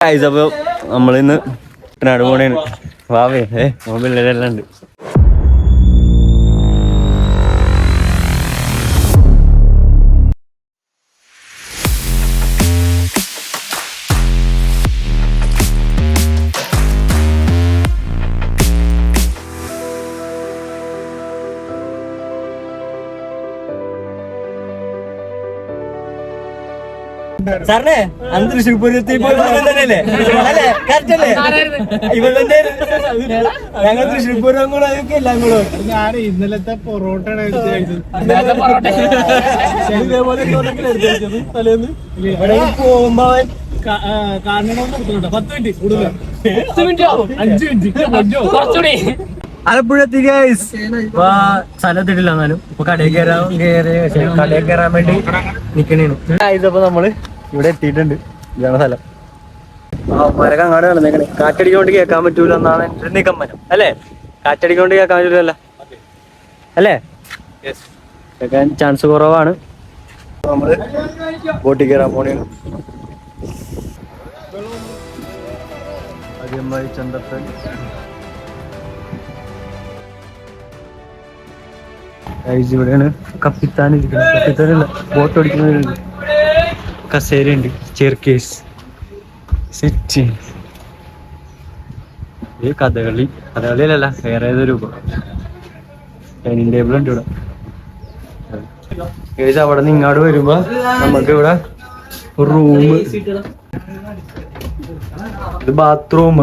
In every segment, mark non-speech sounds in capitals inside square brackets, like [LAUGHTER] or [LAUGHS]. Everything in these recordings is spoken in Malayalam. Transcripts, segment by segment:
ഗൈസ് അപ്പൊ നമ്മളിന്ന് കുട്ടനാട് പോണേണ് വാവേ ഏ മൊബൈലെല്ലാം ഉണ്ട്. സാറിനെ അന്ന് തൃശ്ശൂർ പൂരത്തിൽ തന്നെയല്ലേ? അല്ലേ? കറക്റ്റ് അല്ലേ? ഇവൻ തന്നെ. ഞങ്ങൾ തൃശ്ശൂർ പൂരം കൂടെ അതൊക്കെ എല്ലാം കൂടെ ഞാൻ ഇന്നലത്തെ പൊറോട്ട ഇവിടെ പോകുമ്പോ പത്ത് മിനിറ്റ് കൂടുതൽ. അഞ്ച് മിനിറ്റ്. കുറച്ചുകൂടി. ആലപ്പുഴത്തി ഗൈസ് സ്ഥലത്തിട്ടില്ല എന്നാലും. ഇപ്പൊ കടയിൽ കയറാൻ കയറി കടയിൽ കയറാൻ വേണ്ടി നിക്കണേണ് ഇതപ്പോ നമ്മൾ ഇവിടെ എത്തിയിട്ടുണ്ട്. ഇതാണ് സ്ഥലം. മരക്ക് അങ്ങോട്ട് നടന്നേക്കണേ കാറ്റടിക്കൊണ്ട് കേൾക്കാൻ പറ്റൂല എന്നാണ് എന്റെ ഒരു നിഗമനം. അല്ലേ? കാറ്റടിക്കൊണ്ട് കേൾക്കാൻ പറ്റൂലല്ല. അല്ലേ? കേൾക്കാൻ ചാൻസ് കുറവാണ്. നമ്മൾ ബോട്ടിൽ കയറാൻ പോണേണ്. ആദ്യമായി ചന്ദ്രപ്പൻ ഗൈസ് ഇവിടെയാണ് കപ്പിത്താൻ ഇരിക്കുന്നത്. കപ്പിത്താനല്ല ബോട്ട് ഓടിക്കുന്നവരുണ്ട്. കസേരയുണ്ട്. ചെയർ കേസ് സെറ്റ് ഈ കഥകളി. കഥകളിയിലല്ല വേറെ ഏതൊരു ഡൈനിങ് ടേബിൾ ഉണ്ട് ഇവിടെ. ഏകദേശം അവിടെ നിന്ന് ഇങ്ങോട്ട് വരുമ്പോ നമുക്ക് ഇവിടെ റൂം ഇത് ബാത്റൂം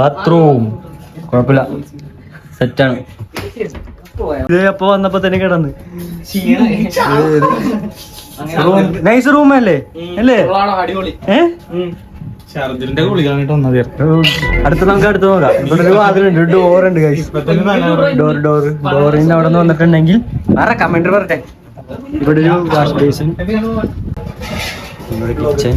ബാത്റൂം കുഴപ്പമില്ല. സെറ്റാണ് ഇത് അപ്പൊ വന്നപ്പോ തന്നെ കിടന്ന്. നൈസ് റൂം അല്ലേ? അല്ലേ? ഷർദിലിന്റെ ഗുളിക വന്നിട്ട് വന്നത് അടുത്ത് നമുക്ക് അടുത്ത് നോക്കാം. ഇവിടെ ഒരു വാതിലുണ്ട് ഡോർ ഉണ്ട് ഡോർ ഡോർ ഡോറിന്റെ അവിടെ നിന്ന് വന്നിട്ടുണ്ടെങ്കിൽ വേറെ കമന്റ് പറട്ടെ. ഇവിടെ ഒരു വാഷ് ബേസിൻ കിച്ചൺ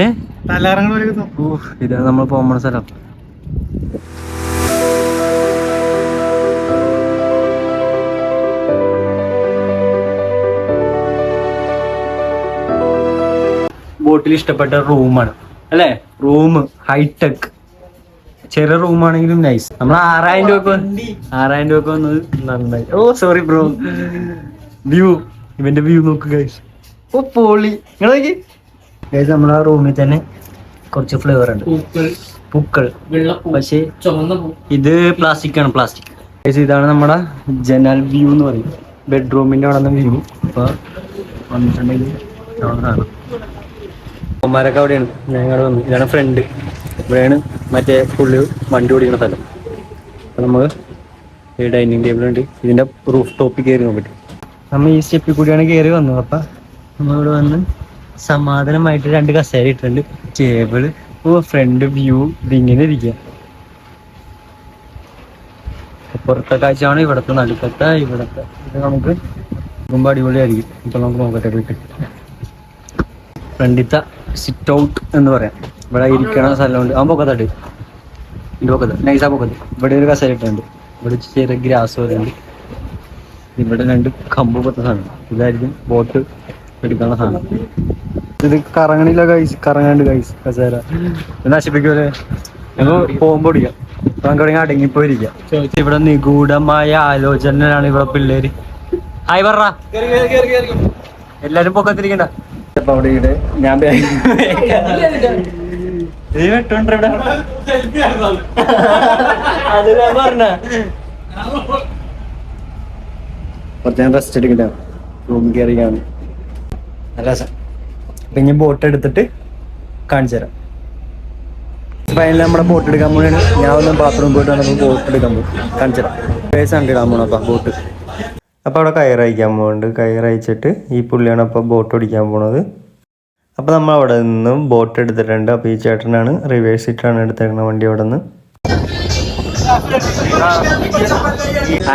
ഏഹ് ഇതാ ഇതാണ് നമ്മൾ പോകുന്ന സ്ഥലം. ബോട്ടിൽ ഇഷ്ടപ്പെട്ട റൂമാണ്. അല്ലേ? Room hi tech. ചെറിയ റൂമാണെങ്കിലും നൈസ് നമ്മൾ ആറായിരം രൂപ ആറായിരം രൂപ വന്നത് നന്നായി. ഓ സോറി ബ്രോ വ്യൂ ഇവന്റെ വ്യൂ നോക്ക് ഗൈസ് ഓ പോളി. നിങ്ങൾ നോക്കി. ഗൈസ് നമ്മളെ റൂമിൽ തന്നെ കുറച്ച് ഫ്ലേവർ ഉണ്ട്. പൂക്കൾ. പക്ഷേ ഇത് പ്ലാസ്റ്റിക് ആണ് പ്ലാസ്റ്റിക് ഇതാണ് നമ്മുടെ ജനൽ വ്യൂ എന്ന് പറയും. ബെഡ്റൂമിന്റെ അവിടെ നിന്ന് വ്യൂ അപ്പൊ വന്നിട്ടുണ്ടെങ്കിൽ കാണാം. അമ്മമാരൊക്കെ അവിടെയാണ്. ഞങ്ങൾ വന്നു. ഇതാണ് ഫ്രണ്ട് ഇവിടെയാണ് മറ്റേ പുള്ളി വണ്ടി ഓടിക്കുന്ന സ്ഥലം. അപ്പൊ നമുക്ക് ഈ ഡൈനിങ് ടേബിൾ ഉണ്ട്. ഇതിന്റെ റൂഫ് ടോപ്പിൽ കയറി നോക്കിട്ട് നമ്മൾ നമ്മ ഈ സ്റ്റെപ്പിൽ കൂടിയാണ് കയറി വന്നത്. അപ്പൊ നമ്മളിവിടെ വന്ന് സമാധാനമായിട്ട് രണ്ട് കസേര ഇട്ടിട്ടുണ്ട്. ടേബിൾ ഓ ഫ്രണ്ട് വ്യൂ ഇതിങ്ങനെ ഇരിക്കുക. പുറത്തെ കാഴ്ചയാണ് ഇവിടത്തെ നടുക്കത്തെ ഇവിടത്തെ. ഇത് നമുക്ക് നോക്കുമ്പോൾ അടിപൊളിയായിരിക്കും. ഇപ്പൊ നമുക്ക് നോക്കട്ടെ പോയിട്ട്. ഫ്രണ്ടിത്തെ സിറ്റ് ഔട്ട് എന്ന് പറയാം. ഇവിടെ ഇരിക്കണ സ്ഥലമുണ്ട്. ആ പൊക്കത്തട്ട് ഇതിന്റെ പൊക്കത്ത്. നൈസാ പൊക്കത്ത്. ഇവിടെ ഒരു കസേര ഇട്ടുണ്ട് ഇവിടെ ചെറിയ ഗ്രാസ് പോലെ ഉണ്ട്. ഇവിടെ രണ്ട് കമ്പ് പൊത്ത സാധനം. ഇതായിരിക്കും ബോട്ട് എടുക്കുന്ന സാധനം. ഇത് കറങ്ങണില്ല കൈസ് കറങ്ങാണ്ട് കൈസ് കസേര. നശിപ്പിക്കൂലേ ഞങ്ങൾ പോകുമ്പോ ഓടിക്കാം. നമുക്ക് ഇവിടെ അടങ്ങിപ്പോയിരിക്കാം. ഇവിടെ നിഗൂഢമായ ആലോചനയാണ് ഇവിടെ പിള്ളേര്. ആയി പറ. എല്ലാരും പൊക്കത്തിരിക്കണ്ട. അവിടെ ഞാൻ റെസ്റ്റ് നല്ല അപ്പൊ ബോട്ട് എടുത്തിട്ട് കാണിച്ചു തരാം. ഫൈനൽ നമ്മുടെ ബോട്ട് എടുക്കാൻ പോണാണ് ഞാൻ ഒന്ന് ബാത്റൂം പോയിട്ട് നമുക്ക് ബോട്ട് എടുക്കാൻ പോകും കാണിച്ചു തരാം. പേസാണ് ഇടാൻ പോകണം ബോട്ട് അപ്പോൾ അവിടെ കയറയക്കാൻ പോകുന്നുണ്ട് കയറയച്ചിട്ട് ഈ പുള്ളിയാണ് അപ്പോൾ ബോട്ട് ഓടിക്കാൻ പോണത്. അപ്പോൾ നമ്മൾ അവിടെ നിന്ന് ബോട്ട് എടുത്തിട്ടുണ്ട്. അപ്പോൾ ഈ ചേട്ടനാണ് റിവേഴ്സ് ഇട്ടാണ് എടുത്തേക്കുന്ന വണ്ടി അവിടെ നിന്ന്.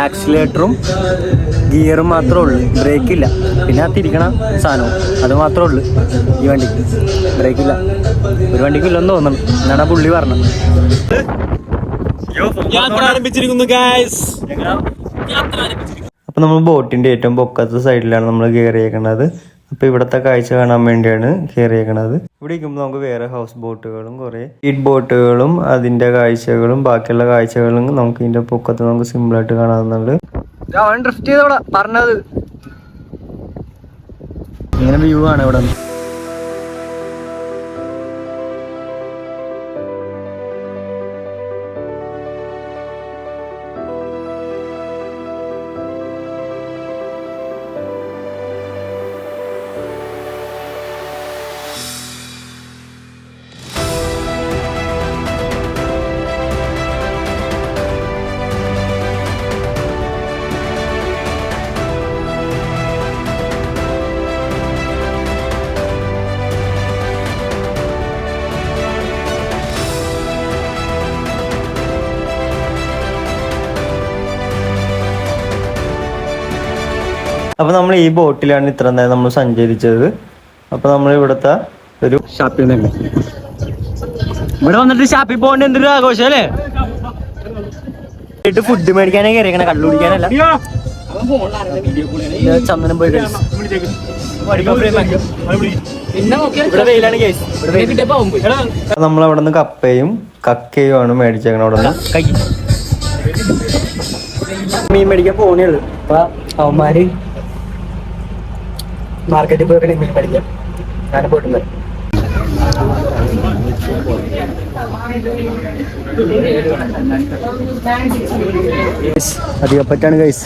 ആക്സിലേറ്ററും ഗിയറും മാത്രമേ ഉള്ളൂ. ബ്രേക്ക് ഇല്ല. പിന്നെ തിരിക്കണ സാധനവും. അത് മാത്രമേ ഉള്ളൂ ഈ വണ്ടിക്ക്. ബ്രേക്ക് ഇല്ല. ഒരു വണ്ടിക്ക് ഇല്ലെന്ന് തോന്നണം. എന്നാണ് ആ പുള്ളി പറഞ്ഞത്. യാത്ര ആരംഭിച്ചിരിക്കുന്നു ഗായ്സ് യാത്ര ആരംഭിച്ചിരിക്കുന്നു അപ്പോൾ നമ്മൾ ബോട്ടിന്റെ ഏറ്റവും പൊക്കത്തെ സൈഡിലാണ് നമ്മൾ കയറിയേക്കുന്നത് അപ്പോൾ ഇവിടുത്തെ കാഴ്ച കാണാൻ വേണ്ടിയാണ് കയറിയേക്കുന്നത് ഇവിടെ ഇരിക്കുമ്പോൾ നമുക്ക് വേറെ ഹൗസ് ബോട്ടുകളും കുറേ സ്പീഡ് ബോട്ടുകളും അതിന്റെ കാഴ്ചകളും ബാക്കിയുള്ള കാഴ്ചകളും നമുക്ക് ഇതിന്റെ പൊക്കത്ത് നമുക്ക് സിമ്പിളായിട്ട് കാണാവുന്നുണ്ട്. അവൻ ഡ്രിഫ്റ്റ് ചെയ്തോടാ പറഞ്ഞത്. ഇങ്ങനെ വ്യൂ ആണ് ഇവിടെ. അപ്പോൾ നമ്മൾ ഈ ബോട്ടിലാണ് ഇത്ര നേരം നമ്മൾ സഞ്ചരിച്ചത്. അപ്പോൾ നമ്മൾ ഇവിടുത്തെ ഒരു ഷാപ്പിൽ നിന്ന് ഇവിടെ വന്നിട്ട് ഷാപ്പിൽ പോകേണ്ട എന്തൊരു ആഘോഷം അല്ലേ? ഫുഡ് മേടിക്കാനേ കയറിയാണ് കള്ളു കുടിക്കാനല്ല. ഇത് ചന്ദനം പോയി നമ്മൾ അവിടെ നിന്ന് കപ്പയും കക്കയും ആണ് മേടിച്ചേക്കണ അവിടെ നിന്ന്. മീൻ മേടിക്കാൻ പോണേ ഉള്ളു. അപ്പൊ അവന്മാര് മാർക്കറ്റിൽ പോയി മീൻ മേടിക്കാം ഞാൻ പോയിട്ടുണ്ട് അധികപ്പറ്റാണ് കൈസ്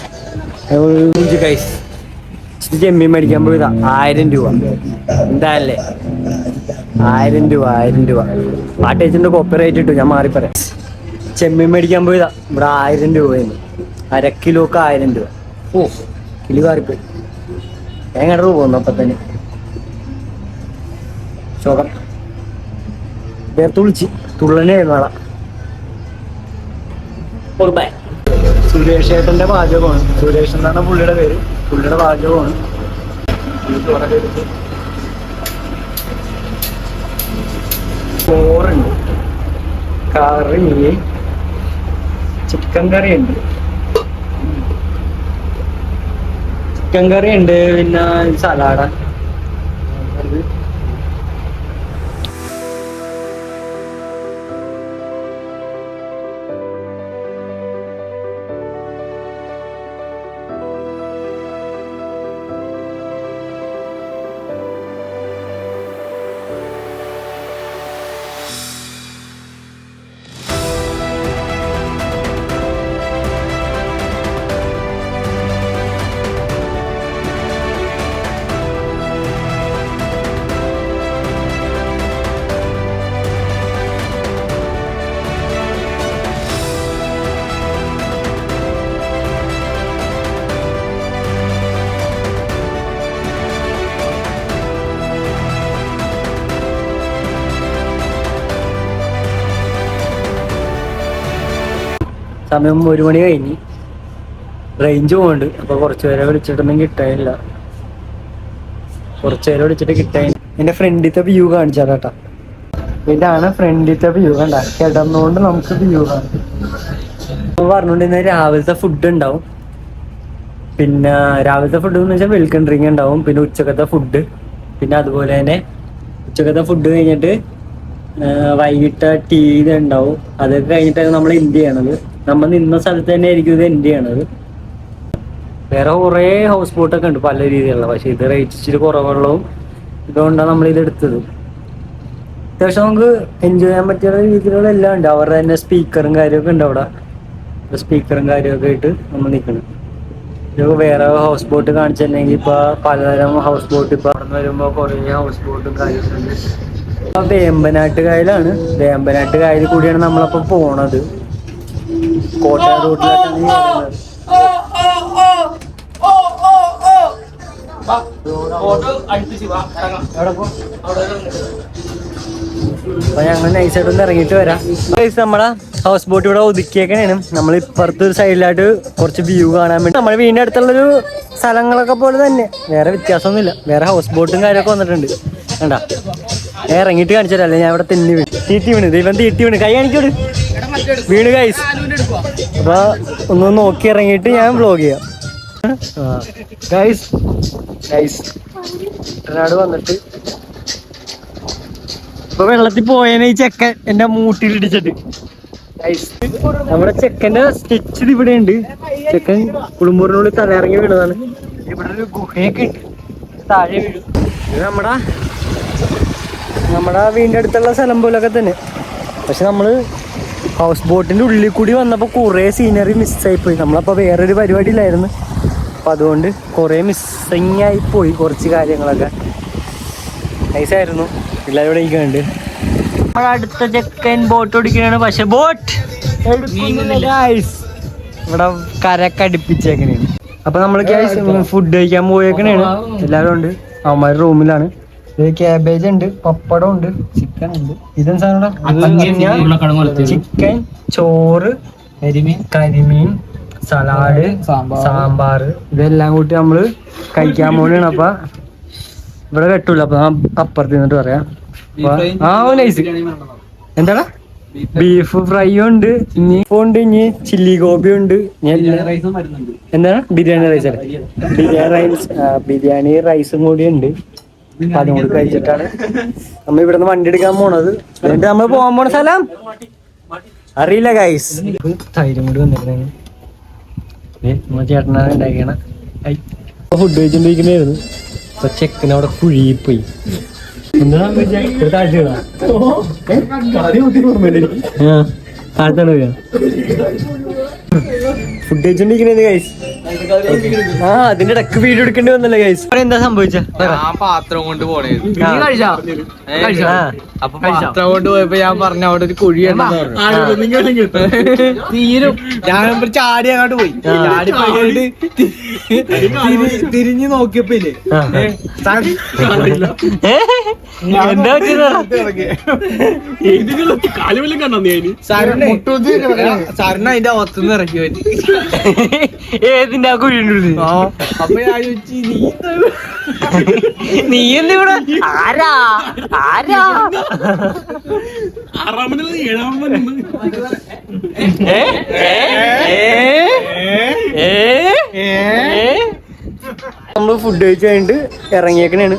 മേടിക്കാൻ പോയതാ. ആയിരം രൂപ. എന്താല്ലേ? ആയിരം രൂപ ആയിരം രൂപ. പാട്ടേച്ചിന്റെ ടേച്ചിന്റെ കോപ്പറേറ്റ് ഇട്ടു. ഞാൻ മാറി പറയാം. ചെമ്മീൻ മേടിക്കാൻ പോയതാ. ഇവിടെ ആയിരം രൂപയാണ് അര കിലോക്ക് ആയിരം രൂപ. ഓ കിലോ കാറിപ്പോയി എങ്ങനെ പോകുന്നു അപ്പൊ തന്നെ ശോകം. തുളിച്ച് തുള്ളനെ നാളെ സുരേഷ് ഏട്ടന്റെ പാചകമാണ് സുരേഷ് എന്നാണ് പുള്ളിയുടെ പേര്. പുള്ളിയുടെ പാചകമാണ് ചോറൊക്കെ എടുത്ത് ചോറുണ്ട്. കറി ചിക്കൻ കറിയുണ്ട്. ഉണ്ട് ചിക്കൻ കറി ഉണ്ട് പിന്നെ സലാഡ് സമയം ഒരു മണി കഴിഞ്ഞ്. റേഞ്ച് പോകുന്നുണ്ട് അപ്പൊ കുറച്ചു പേരെ വിളിച്ചിട്ടൊന്നും കിട്ടാനില്ല. കുറച്ചു പേരെ വിളിച്ചിട്ട് കിട്ടാൻ എന്റെ ഫ്രണ്ടിത്തെ വ്യൂ കാണിച്ചാ കേട്ടാ ഇതാണ് ഫ്രണ്ടിത്തെ വ്യൂ കണ്ട. കിടന്നുകൊണ്ട് നമുക്ക് വ്യൂ കാണാം. പറഞ്ഞോണ്ടിരുന്ന രാവിലത്തെ ഫുഡ് ഉണ്ടാവും പിന്നെ രാവിലത്തെ ഫുഡ് എന്ന് വെച്ചാൽ വെൽക്കം ഡ്രിങ്ക് ഉണ്ടാവും പിന്നെ ഉച്ചക്കത്തെ ഫുഡ് പിന്നെ അതുപോലെ തന്നെ ഉച്ചക്കത്തെ ഫുഡ് കഴിഞ്ഞിട്ട് വൈകിട്ട് ടീ ഉണ്ടാവും അതൊക്കെ കഴിഞ്ഞിട്ടാണ് നമ്മൾ ഇന്ത്യ ചെയ്യണത്? നമ്മൾ നിന്ന സ്ഥലത്ത് തന്നെ ആയിരിക്കും ഇത് ഇന്ത്യ ചെയ്യണത്. വേറെ കുറേ ഹൗസ് ബോട്ടൊക്കെ ഉണ്ട് പല രീതിയിലുള്ള പക്ഷെ ഇത് റേറ്റ് ഇച്ചിരി കുറവുള്ളതും ഇതുകൊണ്ടാണ് നമ്മൾ ഇത് എടുത്തത്. അത്യാവശ്യം നമുക്ക് എൻജോയ് ചെയ്യാൻ പറ്റിയ രീതിയിലുള്ള എല്ലാം ഉണ്ട്. അവരുടെ തന്നെ സ്പീക്കറും കാര്യമൊക്കെ ഉണ്ട് അവിടെ. സ്പീക്കറും കാര്യമൊക്കെ ആയിട്ട് നമ്മൾ നിൽക്കണം. ഇതൊക്കെ വേറെ ഹൗസ് ബോട്ട് കാണിച്ചിട്ടുണ്ടെങ്കിൽ ഇപ്പൊ പലതരം ഹൗസ് ബോട്ട് ഇപ്പൊ അവിടെ വരുമ്പോൾ കുറേ ഹൗസ് ബോട്ടും കാര്യമൊക്കെ ഉണ്ട്. ഇപ്പൊ വേമ്പനാട്ട് കായലാണ് വേമ്പനാട്ട് കായലിൽ കൂടിയാണ് നമ്മളപ്പോ പോണത്. കോട്ടയം? അപ്പൊ ഞങ്ങൾ നൈസായിട്ടൊന്ന് ഇറങ്ങിയിട്ട് വരാം. നമ്മളെ ഹൗസ് ബോട്ട് ഇവിടെ ഒതുക്കിയേക്കണേനും നമ്മൾ ഇപ്പുറത്ത് ഒരു സൈഡിലായിട്ട് കുറച്ച് വ്യൂ കാണാൻ വേണ്ടി. നമ്മുടെ വീടിന്റെ അടുത്തുള്ളൊരു സ്ഥലങ്ങളൊക്കെ പോലെ തന്നെ. വേറെ വ്യത്യാസമൊന്നുമില്ല. വേറെ ഹൗസ് ബോട്ടും കാര്യമൊക്കെ വന്നിട്ടുണ്ട്. കണ്ടാ? ഇറങ്ങിയിട്ട് കാണിച്ചു തരാം. ഞാൻ ഇവിടെ തെന്നി വീണ്. തീറ്റി വീണ്. ദൈവം തീറ്റി വീണ്. കൈ കാണിക്കോട് വീണ് കൈസ് അപ്പൊ ഒന്ന് നോക്കി ഇറങ്ങിയിട്ട് ഞാൻ വ്ലോഗ് ചെയ്യാം. ഗൈസ് ഗൈസ് കുട്ടനാട് വന്നിട്ട്. ഇപ്പൊ വെള്ളത്തിൽ പോയേനെ ഈ ചെക്കൻ എന്റെ മൂട്ടിൽ ഇടിച്ചിട്ട്. നമ്മുടെ ചെക്കന്റെ സ്റ്റിച്ച് ഇവിടെ ഉണ്ട്. ചെക്കൻ കുളുമ്പൂറിനുള്ളിൽ തലയിറങ്ങി വീണതാണ്. ഇവിടെ ഒരു ഗുഹയൊക്കെ താഴെ വീഴും. നമ്മുടെ നമ്മുടെ വീടിന്റെ അടുത്തുള്ള സ്ഥലം പോലൊക്കെ തന്നെ. പക്ഷെ നമ്മൾ ഹൗസ് ബോട്ടിന്റെ ഉള്ളിൽ കൂടി വന്നപ്പോൾ കുറേ സീനറി മിസ്സായിപ്പോയി നമ്മളപ്പോൾ വേറൊരു പരിപാടിയിലായിരുന്നു. അപ്പോൾ അതുകൊണ്ട് കുറേ മിസ്സിങ് ആയി പോയി കുറച്ച് കാര്യങ്ങളൊക്കെ. നൈസായിരുന്നു എല്ലാവരും ഇവിടെ ഇരിക്കുന്നുണ്ട്. നമ്മുടെ അടുത്ത ചെക്കൻ ബോട്ട് ഓടിക്കണാണ്. പക്ഷെ ബോട്ട് ഇവിടെ കരക്ക് അടുപ്പിച്ചേക്കണേണ് അപ്പൊ നമ്മൾ ഫുഡ് കഴിക്കാൻ പോയേക്കണേണ്. എല്ലാവരും ഉണ്ട്. അവന്മാരുടെ റൂമിലാണ് ഇത് ക്യാബേജ് ഉണ്ട് പപ്പടം ഉണ്ട് ചിക്കൻ ഉണ്ട്. ഇതെന്താ ചിക്കൻ ചോറ് കരിമീൻ. കരിമീൻ സലാഡ് സാമ്പാർ. ഇതെല്ലാം കൂട്ടി നമ്മൾ കഴിക്കാൻ പോലെയാണ് അപ്പൊ ഇവിടെ കെട്ടൂല അപ്പൊ അപ്പുറത്ത് നിന്നിട്ട് പറയാം. ആ നൈസ് എന്താടാ? ബീഫ് ഫ്രൈ ഉണ്ട്. ഇനി ഉണ്ട്. ഇനി ചില്ലി ഗോബി ഉണ്ട്. എന്താണ്? ബിരിയാണി റൈസ് അല്ലേ? ബിരിയാണി റൈസ് ബിരിയാണി റൈസും കൂടി ഉണ്ട്. അപ്പൊ കഴിച്ചിട്ടാണ് നമ്മ ഇവിടുന്ന് വണ്ടി എടുക്കാൻ പോണത്. എന്നിട്ട് നമ്മൾ പോകാൻ പോണ സ്ഥലം? അറിയില്ല ഗൈസ് തൈരും കൂടി വന്നിരുന്നു നമ്മ ചേട്ടനാണ് ഉണ്ടാക്കിയാണ് ഫുഡ് കഴിച്ചോണ്ടിരിക്കണായിരുന്നു. അപ്പൊ ചെക്കനവിടെ കുഴിയിൽ പോയി താഴ്ത്താണ് പോയാ. ഫുഡ് ഗൈസ് ആ അതിന്റെ ഇടയ്ക്ക് വീഡിയോ എടുക്കേണ്ടി വന്നല്ലേ ഗൈസ് എന്താ സംഭവിച്ച? ഞാൻ പാത്രം കൊണ്ട് പോണേ. ആ. അപ്പൊ പാത്രം കൊണ്ട് പോയപ്പോ ഞാൻ പറഞ്ഞ അവിടെ ഒരു കുഴി തീരും. ഞാൻ ചാടി അങ്ങോട്ട് പോയി. ചാടി പോയിട്ട് തിരിഞ്ഞു നോക്കിയപ്പോ ഇല്ലേ? എന്താ സാറിന് അതിന്റെ അകത്തുനിന്ന് ഇറക്കി പറ്റി. [LAUGHS] ഏതിന്റെ ആ കുഴിയുണ്ട് അപ്പൊ ഞാൻ ചോദിച്ചു നീ എന്താ ഇവിടെ? ആരാ? ആരാ? നമ്മൾ ഫുഡ് കഴിച്ചു കഴിഞ്ഞിട്ട് ഇറങ്ങിയേക്കണേണ്.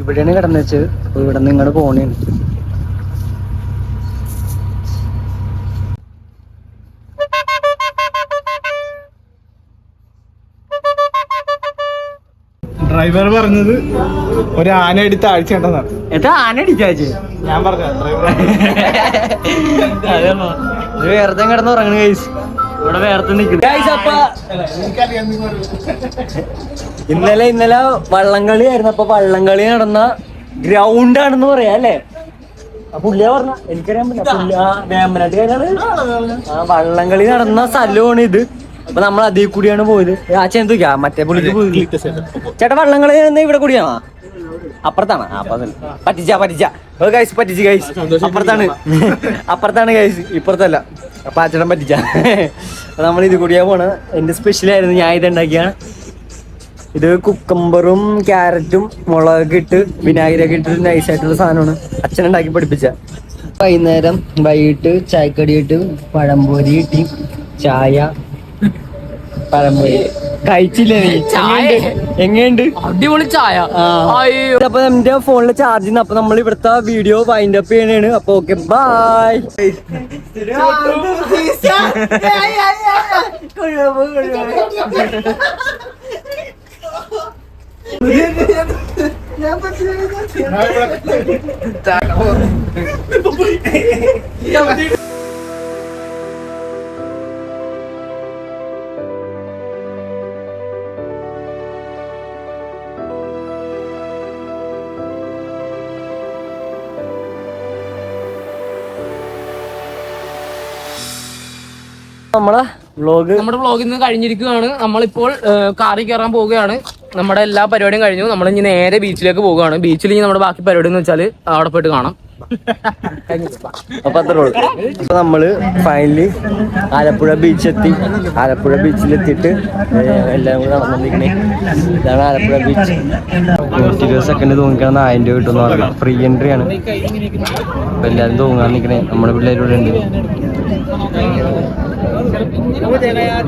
ഇവിടെയാണ് കിടന്നു വെച്ചത്. അപ്പൊ ഇവിടെ നിന്ന് ഇങ്ങോട്ട് പോണേണ്. ഡ്രൈവർ പറഞ്ഞത് ഒരു ആന എടുത്ത് ആഴ്ച ഉണ്ടെന്നാണ് എത്ര ആന അടിച്ചാച്ചേ ഞാൻ പറഞ്ഞു ഡ്രൈവർ വേർത്തെ കിടന്ന് ഉറങ്ങണ ഗൈസ് ഇവിടെ വേർത്ത് നിൽക്കുന്നു ഇന്നലെ ഇന്നലെ വള്ളംകളി ആയിരുന്നു. അപ്പൊ വള്ളംകളി നടന്ന ഗ്രൗണ്ട് ആണെന്ന് പറയാ അല്ലേ? പുള്ളിയാ പറഞ്ഞ. എനിക്കറിയാൻ പറ്റില്ല. പുള്ളി ആ വള്ളം കളി വള്ളംകളി നടന്ന സ്ഥലമാണ് ഇത്. അപ്പൊ നമ്മൾ അതിൽ കൂടിയാണ് പോയത്. ആ ചെന്തുക്കാ മറ്റേ പുള്ളിക്ക് പോയി ചേട്ടാ വള്ളങ്ങൾ ഇവിടെ കൂടിയാണോ അപ്പുറത്താണ്. അപ്പൊ പറ്റിച്ച പറ്റിച്ച. ഗൈസ് പറ്റിച്ച് ഗൈസ് അപ്പുറത്താണ്. അപ്പുറത്താണ് ഗൈസ് ഇപ്പുറത്തല്ല. അപ്പൊ അച്ഛനും പറ്റിച്ച. നമ്മൾ ഇത് കൂടിയാ പോണ. എന്റെ സ്പെഷ്യൽ ആയിരുന്നു ഞാൻ ഇത് ഉണ്ടാക്കിയാണ് ഇത് കുക്കമ്പറും ക്യാരറ്റും മുളകൊക്കെ ഇട്ട് വിനാഗിരിയൊക്കെ ഇട്ട് നൈസ് ആയിട്ടുള്ള സാധനമാണ്. അച്ഛൻ ഉണ്ടാക്കി പഠിപ്പിച്ച. വൈകുന്നേരം വൈകിട്ട് ചായക്കടി ഇട്ട് പഴംപൊരി ഇട്ടി ചായ പഴംപൊരി കഴിച്ചില്ലേ നീ? എങ്ങനെയുണ്ട്? എങ്ങനെയുണ്ട്? അടിപൊളി ചായ. അയ്യോ. അപ്പൊ എന്റെ ഫോണിൽ ചാർജ് ചെയ്യുന്ന അപ്പൊ നമ്മൾ ഇവിടുത്തെ വീഡിയോ വൈൻഡ് അപ്പ് ചെയ്യണേണ്. അപ്പൊ ഓക്കെ ബൈ [LAUGHS] [LAUGHS] നമ്മളെ വ്ലോഗ് നമ്മുടെ വ്ളോഗിൽ നിന്ന് കഴിഞ്ഞിരിക്കുകയാണ്. നമ്മളിപ്പോൾ കാറിൽ കയറാൻ പോവുകയാണ്. നമ്മുടെ എല്ലാ പരിപാടിയും കഴിഞ്ഞു. നമ്മൾ ഇനി നേരെ ബീച്ചിലേക്ക് പോവുകയാണ്. ബീച്ചിൽ ഇനി നമ്മുടെ ബാക്കി പരിപാടി എന്ന് വെച്ചാൽ അവിടെ പോയിട്ട് കാണാം. അപ്പൊ അത്രേ ഉള്ളൂ. ഇപ്പൊ നമ്മൾ ഫൈനലി ആലപ്പുഴ ബീച്ച് എത്തി. ആലപ്പുഴ ബീച്ചിൽ എത്തിയിട്ട് എല്ലാം കൂടെ നടന്നിരിക്കണേ ഇതാണ് ആലപ്പുഴ ബീച്ച് നൂറ്റി ഇരുപത് സെക്കൻഡ് തൂങ്ങിക്കണം ആയിരം രൂപ കിട്ടുമെന്ന് പറഞ്ഞു. ഫ്രീ എൻട്രി ആണ്. അപ്പൊ എല്ലാരും തൂങ്ങാൻ നിക്കണേ. നമ്മുടെ പിള്ളേർ ഇവിടെ ഉണ്ട്.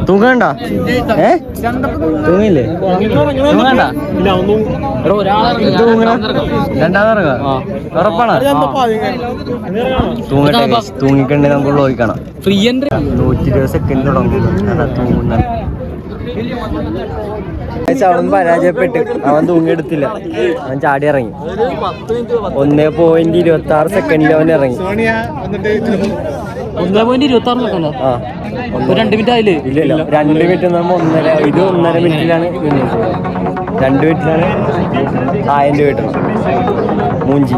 തൂങ്ങണ്ട? ഏ? തൂങ്ങില്ലേ? തൂങ്ങണ്ട? തൂങ്ങണ? രണ്ടാമത് ഇറങ്ങാം ഉറപ്പാണ്? തൂങ്ങട്ടെ. തൂങ്ങിക്കണ്ടേ നമുക്ക് ചോദിക്കണം. നൂറ്റി ഇരുപത് സെക്കൻഡ് തുടങ്ങും. അതാ തൂങ്ങുന്ന അവൻ പരാജയപ്പെട്ട്. അവൻ തൂങ്ങിയെടുത്തില്ല. അവൻ ചാടി ഇറങ്ങി. ഒന്നേ പോയിന്റ് ഇരുപത്തി ആറ് സെക്കൻഡിൽ അവൻ ഇറങ്ങി. സോണിയ എന്നിട്ട് ഒന്നേ പോയിന്റ് ഇരുപത്തി ആറ് സെക്കൻഡോ രണ്ട് മിനിറ്റ് ആയില്ലേ? ഇല്ല ഇല്ല രണ്ട് മിനിറ്റ് നമ്മൾ ഒന്നര ഇത് ഒന്നര മിനിറ്റിലാണ് രണ്ട് മിനിറ്റിലാണ് ആയിരം രൂപ കിട്ടണം മൂഞ്ചി.